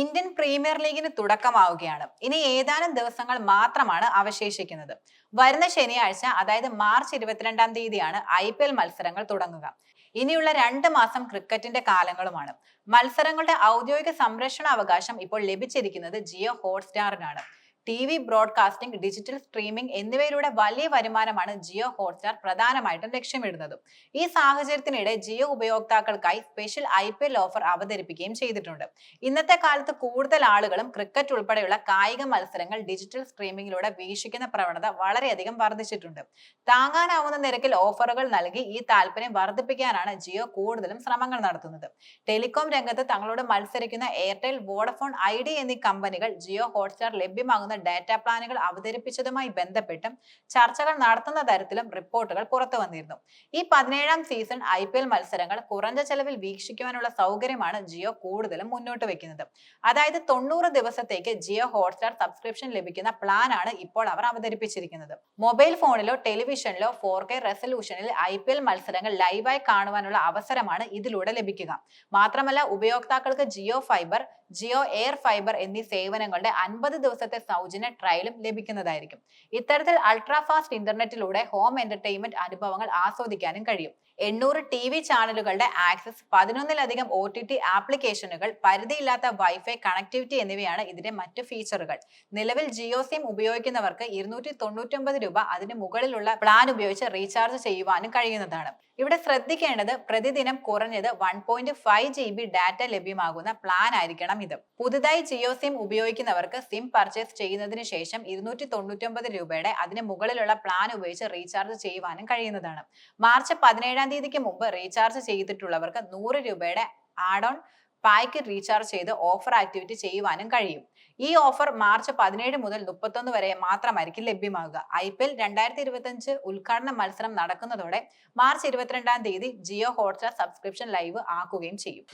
Indian premier ലീഗിന് തുടക്കമാവുകയാണ്. ഇനി ഏതാനും ദിവസങ്ങൾ മാത്രമാണ് അവശേഷിക്കുന്നത്. വരുന്ന ശനിയാഴ്ച അതായത് മാർച്ച് ഇരുപത്തിരണ്ടാം തീയതിയാണ് ഐ മത്സരങ്ങൾ തുടങ്ങുക. ഇനിയുള്ള രണ്ട് മാസം ക്രിക്കറ്റിന്റെ കാലങ്ങളുമാണ്. മത്സരങ്ങളുടെ ഔദ്യോഗിക സംരക്ഷണ അവകാശം ഇപ്പോൾ ലഭിച്ചിരിക്കുന്നത് Jio ഹോട്ട്സ്റ്റാറിനാണ്. T V broadcasting digital streaming എന്നിവയിലൂടെ വലിയ വരുമാനമാണ് ജിയോ ഹോട്ട്സ്റ്റാർ പ്രധാനമായിട്ടും ലക്ഷ്യമിടുന്നത്. ഈ സാഹചര്യത്തിനിടെ Jio ഉപയോക്താക്കൾക്കായി special I P L offer അവതരിപ്പിക്കുകയും ചെയ്തിട്ടുണ്ട്. ഇന്നത്തെ കാലത്ത് കൂടുതൽ ആളുകളും ക്രിക്കറ്റ് ഉൾപ്പെടെയുള്ള കായിക മത്സരങ്ങൾ ഡിജിറ്റൽ സ്ട്രീമിംഗിലൂടെ വീക്ഷിക്കുന്ന പ്രവണത വളരെയധികം വർദ്ധിച്ചിട്ടുണ്ട്. താങ്ങാനാവുന്ന നിരക്കിൽ ഓഫറുകൾ നൽകി ഈ താല്പര്യം വർദ്ധിപ്പിക്കാനാണ് ജിയോ കൂടുതലും ശ്രമങ്ങൾ നടത്തുന്നത്. ടെലികോം രംഗത്ത് തങ്ങളോട് മത്സരിക്കുന്ന എയർടെൽ വോഡഫോൺ ഐ എന്നീ കമ്പനികൾ ജിയോ ഹോട്ട്സ്റ്റാർ ലഭ്യമാകുന്ന ഡാറ്റാ പ്ലാനുകൾ അവതരിപ്പിച്ചതുമായി ബന്ധപ്പെട്ടും ചർച്ചകൾ നടത്തുന്ന തരത്തിലും റിപ്പോർട്ടുകൾ പുറത്തു വന്നിരുന്നു. ഈ പതിനേഴാം സീസൺ ഐ പി എൽ മത്സരങ്ങൾ കുറഞ്ഞ ചെലവിൽ വീക്ഷിക്കുവാനുള്ള സൗകര്യമാണ് ജിയോ കൂടുതലും മുന്നോട്ട് വെക്കുന്നത്. അതായത് തൊണ്ണൂറ് ദിവസത്തേക്ക് ജിയോ ഹോട്ട്സ്റ്റാർ സബ്സ്ക്രിപ്ഷൻ ലഭിക്കുന്ന പ്ലാൻ ആണ് ഇപ്പോൾ അവർ അവതരിപ്പിച്ചിരിക്കുന്നത്. മൊബൈൽ ഫോണിലോ ടെലിവിഷനിലോ ഫോർ കെ റെസൊല്യൂഷനിൽ ഐ പി എൽ മത്സരങ്ങൾ ലൈവായി കാണുവാനുള്ള അവസരമാണ് ഇതിലൂടെ ലഭിക്കുക. മാത്രമല്ല ഉപയോക്താക്കൾക്ക് Jio Fiber Jio Air Fiber എന്നീ സേവനങ്ങളുടെ അൻപത് ദിവസത്തെ സൗജന്യ ട്രയലും ലഭിക്കുന്നതായിരിക്കും. ഇത്തരത്തിൽ അൾട്രാ ഫാസ്റ്റ് ഇന്റർനെറ്റിലൂടെ ഹോം എന്റർടൈൻമെന്റ് അനുഭവങ്ങൾ ആസ്വദിക്കാനും കഴിയും. എണ്ണൂറ് ടി വി ചാനലുകളുടെ ആക്സസ് പതിനൊന്നിലധികം ഒ ടി ടി ആപ്ലിക്കേഷനുകൾ പരിധിയില്ലാത്ത വൈഫൈ കണക്ടിവിറ്റി എന്നിവയാണ് ഇതിന്റെ മറ്റു ഫീച്ചറുകൾ നിലവിൽ ജിയോ സിം ഉപയോഗിക്കുന്നവർക്ക് ഇരുന്നൂറ്റി തൊണ്ണൂറ്റി രൂപ അതിന് മുകളിലുള്ള പ്ലാൻ ഉപയോഗിച്ച് റീചാർജ് ചെയ്യുവാനും കഴിയുന്നതാണ്. ഇവിടെ ശ്രദ്ധിക്കേണ്ടത് പ്രതിദിനം കുറഞ്ഞത് one point five G B data ലഭ്യമാകുന്ന പ്ലാൻ ആയിരിക്കണം ഇത്. പുതുതായി ജിയോ സിം ഉപയോഗിക്കുന്നവർക്ക് സിം പർച്ചേസ് ചെയ്യുന്നതിന് ശേഷം ഇരുന്നൂറ്റി തൊണ്ണൂറ്റി രൂപയുടെ അതിന് മുകളിലുള്ള പ്ലാൻ ഉപയോഗിച്ച് റീചാർജ് ചെയ്യുവാനും കഴിയുന്നതാണ്. മാർച്ച് പതിനേഴാം തീയതിക്ക് മുമ്പ് റീചാർജ് ചെയ്തിട്ടുള്ളവർക്ക് നൂറ് രൂപയുടെ ആഡ് ഓൺ പായ്ക്ക് റീചാർജ് ചെയ്ത് ഓഫർ ആക്ടിവിറ്റി ചെയ്യുവാനും കഴിയും. ഈ ഓഫർ മാർച്ച് പതിനേഴ് മുതൽ മുപ്പത്തൊന്ന് വരെ മാത്രമായിരിക്കും ലഭ്യമാകുക. ഐ പി എൽ രണ്ടായിരത്തി ഇരുപത്തി ഉദ്ഘാടന മത്സരം നടക്കുന്നതോടെ മാർച്ച് ഇരുപത്തിരണ്ടാം തീയതി ജിയോ ഹോട്ട്സ്റ്റാർ സബ്സ്ക്രിപ്ഷൻ ലൈവ് ആക്കുകയും ചെയ്യും.